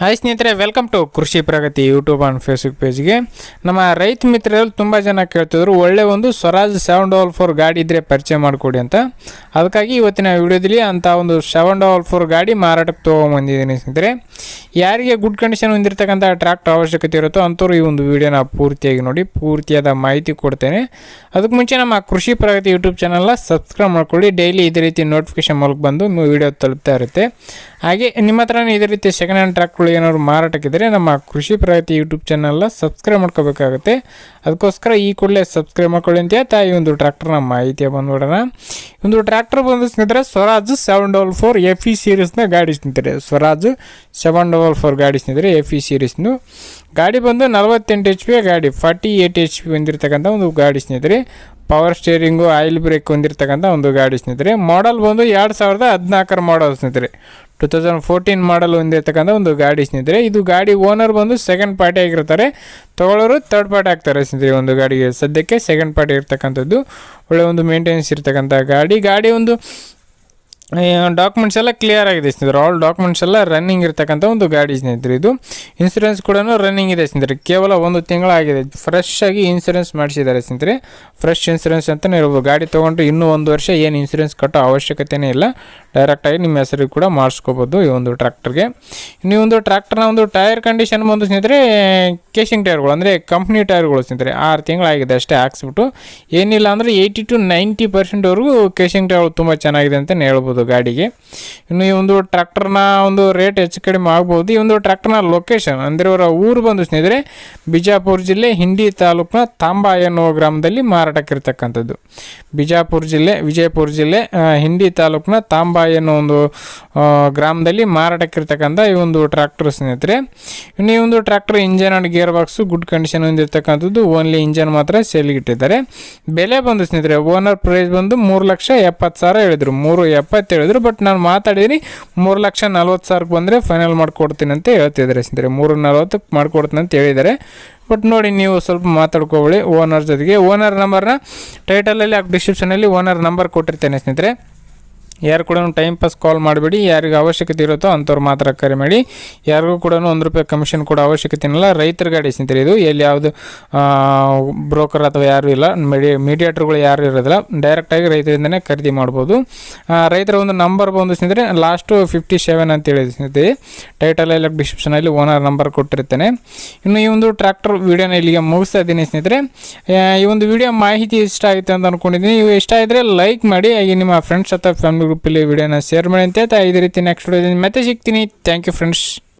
Hi ಸ್ನೇಹಿತರೆ welcome to Krishi Pragati YouTube and Facebook ಪೇಜ್ಗೆ ನಮ್ಮ ರೈತ ಮಿತ್ರರಲ್ಲಿ ತುಂಬ ಜನ ಕೇಳ್ತಿದ್ರು, ಒಳ್ಳೆ ಒಂದು ಸ್ವರಾಜ್ ಸೆವೆನ್ ಡಬಲ್ ಫೋರ್ ಗಾಡಿ ಇದ್ದರೆ ಪರಿಚಯ ಮಾಡಿಕೊಡಿ ಅಂತ. ಅದಕ್ಕಾಗಿ ಇವತ್ತಿನ ವಿಡಿಯೋದಲ್ಲಿ ಅಂಥ ಒಂದು ಸೆವೆನ್ ಡಬಲ್ ಫೋರ್ ಗಾಡಿ ಮಾರಾಟಕ್ಕೆ ತೊಗೊಂಬಂದಿದ್ದೀನಿ ಸ್ನೇಹಿತರೆ. ಯಾರಿಗೆ ಗುಡ್ ಕಂಡೀಷನ್ ಹೊಂದಿರತಕ್ಕಂಥ ಟ್ರ್ಯಾಕ್ಟರ್ ಅವಶ್ಯಕತೆ ಇರುತ್ತೋ ಅಂಥವ್ರು ಈ ಒಂದು ವಿಡಿಯೋನ ಪೂರ್ತಿಯಾಗಿ ನೋಡಿ, ಪೂರ್ತಿಯಾದ ಮಾಹಿತಿ ಕೊಡ್ತೇನೆ. ಅದಕ್ಕೆ ಮುಂಚೆ ನಮ್ಮ ಕೃಷಿ ಪ್ರಗತಿ ಯೂಟ್ಯೂಬ್ ಚಾನಲ್ನ ಸಬ್ಸ್ಕ್ರೈಬ್ ಮಾಡ್ಕೊಳ್ಳಿ. ಡೈಲಿ ಇದೇ ರೀತಿ ನೋಟಿಫಿಕೇಶನ್ ಮೂಲಕ ಬಂದು ವೀಡಿಯೋ ತಲುಪ್ತಾ ಇರುತ್ತೆ. ಹಾಗೆ ನಿಮ್ಮ ಹತ್ರನೇ ಇದೇ ರೀತಿ ಸೆಕೆಂಡ್ ಹ್ಯಾಂಡ್ ಟ್ರ್ಯಾಕ್ಗಳು ಏನಾದ್ರು ಮಾರಾಟಕ್ಕಿದ್ರೆ ನಮ್ಮ ಕೃಷಿ ಪ್ರಗತಿ ಯೂಟ್ಯೂಬ್ ಚಾನಲ್ನ ಸಬ್ಸ್ಕ್ರೈಬ್ ಮಾಡ್ಕೋಬೇಕಾಗುತ್ತೆ. ಅದಕ್ಕೋಸ್ಕರ ಈ ಕೂಡಲೇ ಸಬ್ಸ್ಕ್ರೈಬ್ ಮಾಡ್ಕೊಳ್ಳಿ ಅಂತ ಹೇಳ್ತಾ ಈ ಒಂದು ಟ್ರ್ಯಾಕ್ಟರ್ನ ಮಾಹಿತಿಯ ಬಂದ್ಬಿಡೋಣ. ಒಂದು ಟ್ರ್ಯಾಕ್ಟರ್ ಬಂದು ಸ್ನೇಹಿತರೆ, Swaraj seven double four F E ಸೀರೀಸ್ನ ಗಾಡಿ ಸ್ನೇಹಿತರೆ. ಸ್ವರಾಜ್ ಸೆವೆನ್ ಡಬಲ್ ಫೋರ್ ಗಾಡಿ ಸ್ನೇಹಿತರೆ ಎಫ್ ಇ ಸೀರೀಸ್ನು ಗಾಡಿ ಬಂದು ನಲವತ್ತೆಂಟು ಎಚ್ ಪಿ ಗಾಡಿ ಫಾರ್ಟಿ ಏಯ್ಟ್ ಎಚ್ ಪಿ ಹೊಂದಿರತಕ್ಕಂಥ ಒಂದು ಗಾಡಿ ಸ್ನೇಹಿತರೆ. ಪವರ್ ಸ್ಟೇರಿಂಗು ಆಯಿಲ್ ಬ್ರೇಕ್ ಹೊಂದಿರತಕ್ಕಂಥ ಒಂದು ಗಾಡಿ ಸ್ನೇಹಿತರೆ. ಮಾಡಲ್ ಬಂದು ಎರಡು ಸಾವಿರದ ಹದಿನಾಲ್ಕರ ಮಾಡಲ್ ಸ್ನೇಹಿತರೆ. ಟು ತೌಸಂಡ್ ಫೋರ್ಟೀನ್ ಮಾಡಲ್ ಹೊಂದಿರತಕ್ಕಂಥ ಒಂದು ಗಾಡಿ ಸ್ನೇಹಿತರೆ. ಇದು ಗಾಡಿ ಓನರ್ ಬಂದು ಸೆಕೆಂಡ್ ಪಾರ್ಟಿ ಆಗಿರ್ತಾರೆ. ತಗೊಳ್ಳೋರು ತರ್ಡ್ ಪಾರ್ಟಿ ಆಗ್ತಾರೆ ಸ್ನೇಹಿತರೆ ಒಂದು ಗಾಡಿಗೆ. ಸದ್ಯಕ್ಕೆ ಸೆಕೆಂಡ್ ಪಾರ್ಟಿ ಇರ್ತಕ್ಕಂಥದ್ದು. ಒಳ್ಳೆ ಒಂದು ಮೇಂಟೆನೆನ್ಸ್ ಇರ್ತಕ್ಕಂಥ ಗಾಡಿ. ಗಾಡಿ ಒಂದು ಡಾಕ್ಯುಮೆಂಟ್ಸ್ ಎಲ್ಲ ಕ್ಲಿಯರ್ ಆಗಿದೆ ಸ್ನೇಹಿತರೆ. ಆಲ್ ಡಾಕ್ಯುಮೆಂಟ್ಸ್ ಎಲ್ಲ ರನ್ನಿಂಗ್ ಇರ್ತಕ್ಕಂಥ ಒಂದು ಗಾಡಿ ಸ್ನೇಹಿತರೆ ಇದು. ಇನ್ಸೂರೆನ್ಸ್ ಕೂಡ ರನ್ನಿಂಗ್ ಇದೆ ಸ್ನೇಹಿತರೆ. ಕೇವಲ ಒಂದು ತಿಂಗಳಾಗಿದೆ. ಫ್ರೆಶ್ ಆಗಿ ಇನ್ಸೂರೆನ್ಸ್ ಮಾಡಿಸಿದ್ದಾರೆ ಸ್ನೇಹಿತರೆ. ಫ್ರೆಶ್ ಇನ್ಸೂರೆನ್ಸ್ ಅಂತಲೇ ಹೇಳ್ಬೋದು. ಗಾಡಿ ತೊಗೊಂಡ್ರೆ ಇನ್ನೂ ಒಂದು ವರ್ಷ ಏನು ಇನ್ಸೂರೆನ್ಸ್ ಕಟ್ಟೋ ಅವಶ್ಯಕತೆಯೇ ಇಲ್ಲ. ಡೈರೆಕ್ಟಾಗಿ ನಿಮ್ಮ ಹೆಸರಿಗೆ ಕೂಡ ಮಾಡಿಸ್ಕೋಬೋದು ಈ ಒಂದು ಟ್ರ್ಯಾಕ್ಟರ್ಗೆ ಇನ್ನು ಈ ಒಂದು ಟ್ರ್ಯಾಕ್ಟರ್ನ ಒಂದು ಟೈರ್ ಕಂಡೀಷನ್ ಬಂದು ಸ್ನೇಹಿತರೆ ಕೇಶಿಂಗ್ ಟೈರ್ಗಳು ಅಂದರೆ ಕಂಪ್ನಿ ಟೈರ್ಗಳು ಸ್ನೇಹಿತರೆ. ಆರು ತಿಂಗಳಾಗಿದೆ ಅಷ್ಟೇ, ಹಾಕ್ಸ್ಬಿಟ್ಟು. ಏನಿಲ್ಲ ಅಂದರೆ ಏಯ್ಟಿ ಟು ನೈಂಟಿ ಪರ್ಸೆಂಟ್ವರೆಗೂ ಕೇಶಿಂಗ್ ಟೈರ್ಗಳು ತುಂಬ ಚೆನ್ನಾಗಿದೆ ಅಂತಲೇ ಹೇಳ್ಬೋದು. ಗಾಡಿಗೆ. ಇನ್ನು ಈ ಒಂದು ಟ್ರ್ಯಾಕ್ಟರ್ನ ಒಂದು ರೇಟ್ ಹೆಚ್ಚು ಕಡಿಮೆ ಆಗ್ಬೋದು. ಈ ಒಂದು ಟ್ರ್ಯಾಕ್ಟರ್ನ ಲೊಕೇಶನ್ ಅಂದರೆ ಅವರ ಊರು ಬಂದು ಸ್ನೇಹಿತರೆ, ಬಿಜಾಪುರ ಜಿಲ್ಲೆ ಹಿಂಡಿ ತಾಲೂಕಿನ ತಾಂಬಾ ಎನ್ನುವ ಗ್ರಾಮದಲ್ಲಿ ಮಾರಾಟಕ್ಕಿರ್ತಕ್ಕಂಥದ್ದು. ಬಿಜಾಪುರ ಜಿಲ್ಲೆ, ವಿಜಯಪುರ ಜಿಲ್ಲೆ ಹಿಂಡಿ ತಾಲೂಕಿನ ತಾಂಬಾ ಎನ್ನುವ ಒಂದು ಗ್ರಾಮದಲ್ಲಿ ಮಾರಾಟಕ್ಕಿರ್ತಕ್ಕಂಥ ಈ ಒಂದು ಟ್ರ್ಯಾಕ್ಟರ್ ಸ್ನೇಹಿತರೆ. ಇನ್ನು ಈ ಒಂದು tractor engine and gear box good condition ಹೊಂದಿರತಕ್ಕಂಥದ್ದು, only engine ಮಾತ್ರ ಸೇಲ್ಗೆ ಇಟ್ಟಿದ್ದಾರೆ ಬೆಲೆ ಬಂದು ಸ್ನೇಹಿತರೆ, ಓನರ್ ಪ್ರೈಸ್ ಬಂದು ಮೂರು ಲಕ್ಷ ಎಪ್ಪತ್ತು ಸಾವಿರ ಹೇಳಿದರು. ಮೂರು ಎಪ್ಪತ್ತು ಹೇಳಿದ್ರು. ಬಟ್ ನಾನು ಮಾತಾಡಿದ್ದೀನಿ ಮೂರು ಲಕ್ಷ ನಲ್ವತ್ತು ಸಾವಿರಕ್ಕೆ ಬಂದರೆ ಫೈನಲ್ ಮಾಡಿಕೊಡ್ತೀನಿ ಅಂತ ಹೇಳ್ತಿದ್ದಾರೆ ಸ್ನೇಹಿತರೆ. ಮೂರು ನಲ್ವತ್ತಕ್ಕೆ ಮಾಡಿಕೊಡ್ತೀನಿ ಅಂತ ಹೇಳಿದ್ದಾರೆ. ಬಟ್ ನೋಡಿ, ನೀವು ಸ್ವಲ್ಪ ಮಾತಾಡ್ಕೊಳ್ಳಿ ಓನರ್ ಜೊತೆಗೆ. ಓನರ್ ನಂಬರ್ನ ಟೈಟಲಲ್ಲಿ ಡಿಸ್ಕ್ರಿಪ್ಷನಲ್ಲಿ ಓನರ್ ನಂಬರ್ ಕೊಟ್ಟಿರ್ತೇನೆ ಸ್ನೇಹಿತರೆ. ಯಾರು ಕೂಡ ಟೈಮ್ ಪಾಸ್ ಕಾಲ್ ಮಾಡಬೇಡಿ. ಯಾರಿಗೆ ಅವಶ್ಯಕತೆ ಇರುತ್ತೋ ಅಂಥವ್ರು ಮಾತ್ರ ಕರೆ ಮಾಡಿ. ಯಾರಿಗೂ ಕೂಡ ಒಂದು ರೂಪಾಯಿ ಕಮಿಷನ್ ಕೂಡ ಅವಶ್ಯಕತೆ ಇಲ್ಲ ರೈತರ ಗಾಡಿ ಸ್ನೇಹಿತರೆ, ಇದು ಎಲ್ಲಿ ಯಾವುದು ಬ್ರೋಕರ್ ಅಥವಾ ಯಾರು ಇಲ್ಲ. ಮೀಡಿ ಮೀಡಿಯೇಟರ್ಗಳು ಯಾರು ಇರೋದಿಲ್ಲ. ಡೈರೆಕ್ಟಾಗಿ ರೈತರಿಂದನೇ ಖರೀದಿ ಮಾಡ್ಬೋದು. ರೈತರ ಒಂದು ನಂಬರ್ ಬಂದು ಸ್ನೇಹಿತರೆ ಲಾಸ್ಟು ಫಿಫ್ಟಿ ಸೆವೆನ್ ಅಂತ ಹೇಳಿದ ಸ್ನೇಹಿತರೆ. ಎಲ್ಲ ಡಿಸ್ಕ್ರಿಪ್ಷನಲ್ಲಿ ಓನರ್ ನಂಬರ್ ಕೊಟ್ಟಿರ್ತೇನೆ. ಇನ್ನು ಈ ಒಂದು ಟ್ರ್ಯಾಕ್ಟರ್ ವೀಡಿಯೋನ ಇಲ್ಲಿಗೆ ಮುಗಿಸ್ತಾ ಇದ್ದೀನಿ ಸ್ನೇಹಿತರೆ. ಈ ಒಂದು ವಿಡಿಯೋ ಮಾಹಿತಿ ಇಷ್ಟ ಆಯಿತು ಅಂತ ಅಂದ್ಕೊಂಡಿದ್ದೀನಿ ಇವು ಇಷ್ಟ ಆಗಿದ್ರೆ ಲೈಕ್ ಮಾಡಿ. ಹಾಗೆ ನಿಮ್ಮ ಫ್ರೆಂಡ್ಸ್ ಅಥವಾ ಫ್ಯಾಮಿಲಿ ಗ್ರೂಪಲ್ಲಿ ವಿಡಿಯೋನ ಶೇರ್ ಮಾಡಿ ಅಂತ ಇದೇ ರೀತಿ ನೆಕ್ಸ್ಟ್ ವಿಡಿಯೋದಲ್ಲಿ ಮತ್ತೆ ಸಿಗ್ತೀನಿ. Thank you friends